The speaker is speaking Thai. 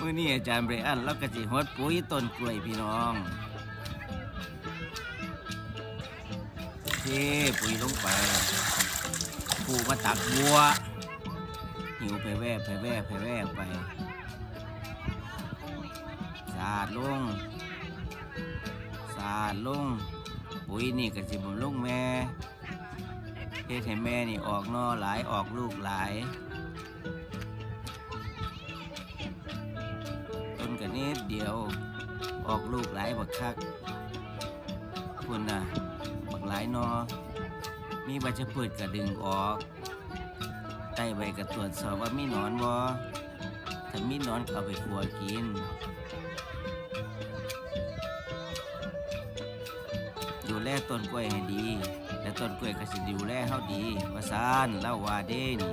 มื่อนี้อาจารย์ไบรอันแล้วก็สิฮดปุ๋ยต้นกล้วยพี่น้องเทปุ๋ยลงไปปูมาตักบัว หิวไปแว่ไปแว่ไปแว่ไปสาดลงสาดลง ปุ๋ยนี่ก็สิบำรุงแม่เฮ็ดให้แม่นี่ออกนอหลายออกลูกหลาย ต้นนิดเดียว ออกลูกหลายบักคักคุณน่ะบักหลายนอ มีใบจะเปิดกระดึงออกใต้ใบกระตรวจสอบว่ามีหนอนบ่ถ้ามีหนอนก็เอาไปขัวกินดูแลต้นกล้วยให้ดี และต้นกล้วยก็สิดูแลเฮาดีว่าซานเล่าว่าเด้นี่